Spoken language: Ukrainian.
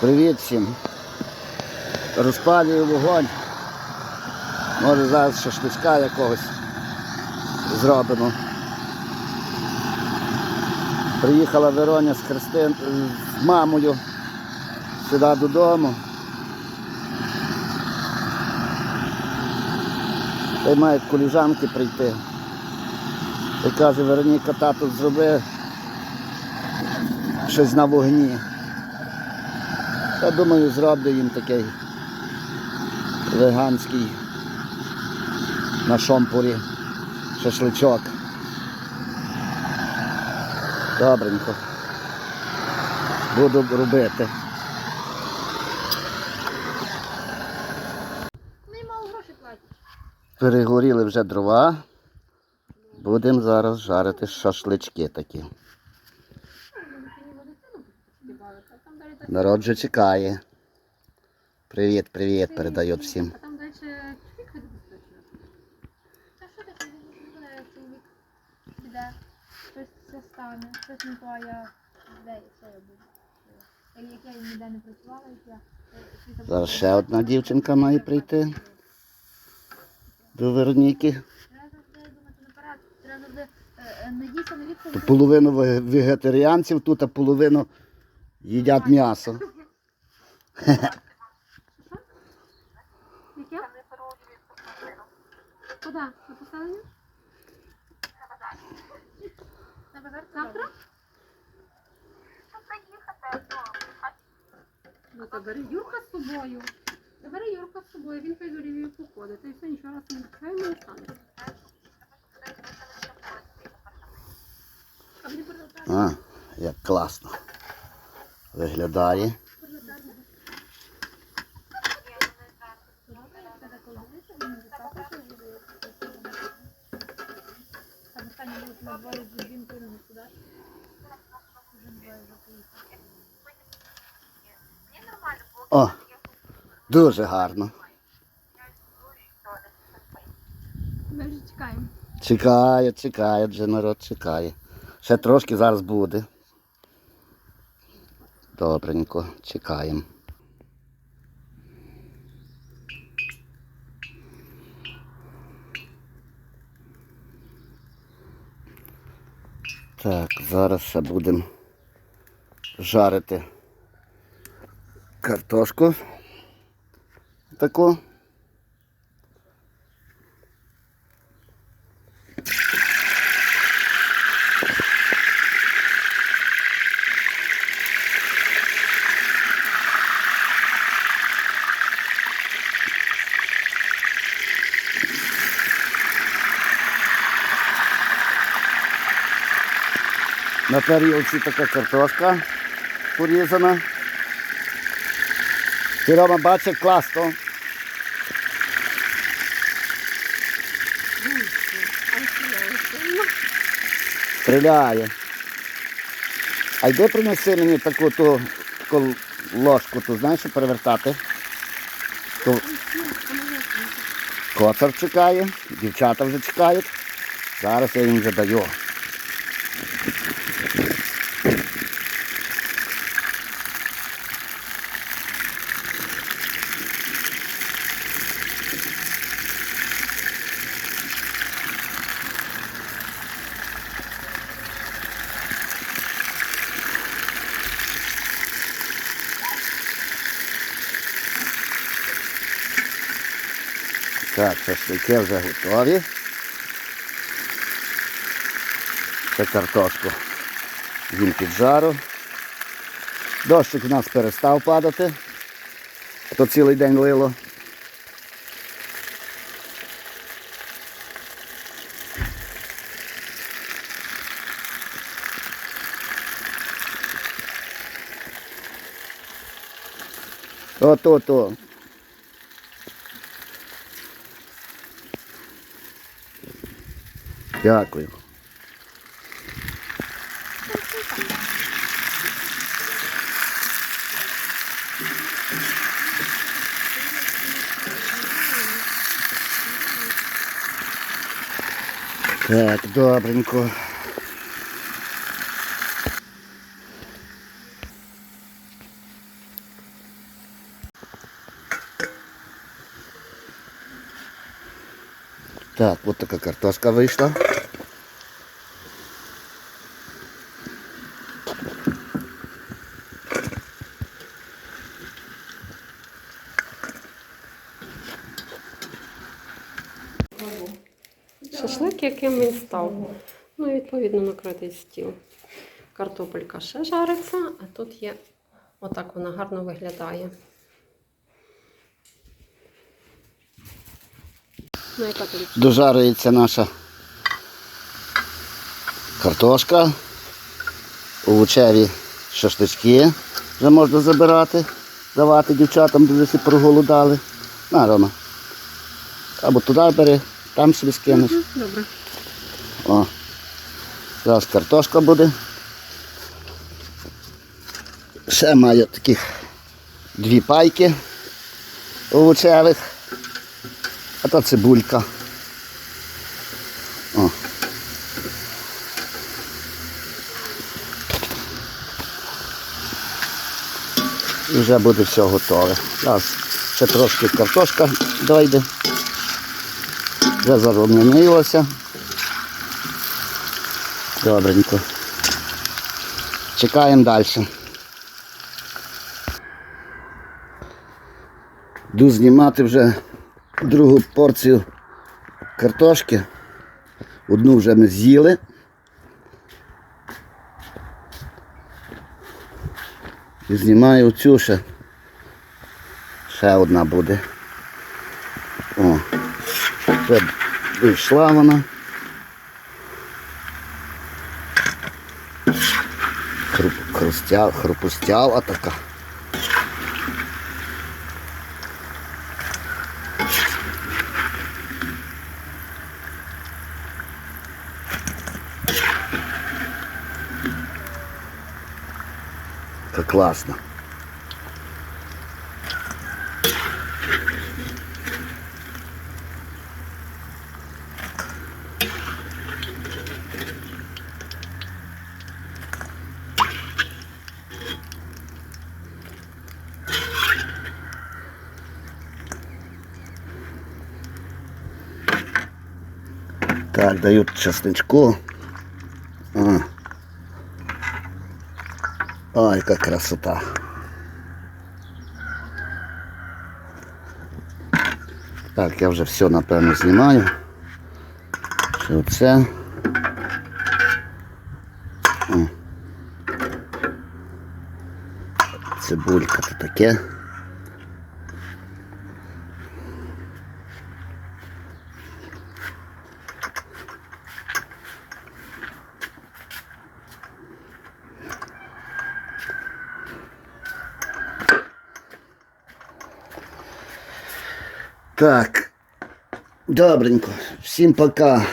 Привіт всім. Розпалюю вогонь. Може зараз шашличка якогось зробимо. Приїхала Вероня з Христин з мамою сюди додому. Та й мають коліжанки прийти. І каже, Вероніка, тато зроби щось на вогні. Я думаю, зроблю їм такий веганський на шомпурі шашличок. Добренько. Буду робити. Платять. Перегоріли вже дрова. Будемо зараз жарити шашлички такі. Народ вже чекає. Привіт, привіт, передають всім. А там далі чоловік ходить. Та що таке, буде чоловік піде, щось це стане, щось не то, а я де що я буду. Як як я ніде не працювала, як я е, Зараз ще одна дівчинка має прийти до Вероніки. Треба е, е. Половину ве- вегетаріанців тут, а половину їдять м'ясо. Яке? Куди? На поселення? На базар? Завтра? Ну, то бери Юрка з собою. Та бери Юрка з собою, він хай до Львів походить. Та й все, нічого раз не хай не стане. А мені передати А, як класно. Виглядає. О, дуже гарно. Ми вже чекаємо. Чекає, чекає, вже народ чекає. Ще трошки зараз буде. Добренько, чекаємо. Так, зараз ще будемо жарити картошку. Таку. На тарілці така картошка порізана. Ти Рома бачиш класно. Стріляє. А йди принеси мені таку ту, таку ложку, ту знаєш, перевертати. То коцар чекає, дівчата вже чекають. Зараз я їм вже даю. Так, шашлики вже готові. Це картошку. Їм під жару. Дощик у нас перестав падати. То цілий день лило. То-то-то. Дякую. Так, добренько. Так, вот такая картошка вышла. Шашлик, яким він став. Ну і відповідно накритий стіл. Картопелька ще жариться, а тут є отак вона гарно виглядає. Ну. Дожарюється наша картошка. Овочеві шашлички вже можна забирати, давати дівчатам, дуже всі проголодали. На, Рома. Або туди бери, там собі скинеш. Добре. О. Зараз картошка буде. Ще маю таких дві пайки овочевих. А то цибулька. О. І вже буде все готове. Зараз ще трошки картошка дойде. Вже зарум'янилося. Добренько. Чекаємо далі. Йду знімати вже другу порцію картошки. Одну вже ми з'їли. І знімаю цю ще. Ще одна буде. О, вже дійшла вона. Хрустя, хрупустяла така. Це класно. Так, дают чесночку. А. Ой, яка красота. Так, я вже все напевно знімаю. Ще оце. О. Цибулька то таке. Так. Добренько. Всім пока.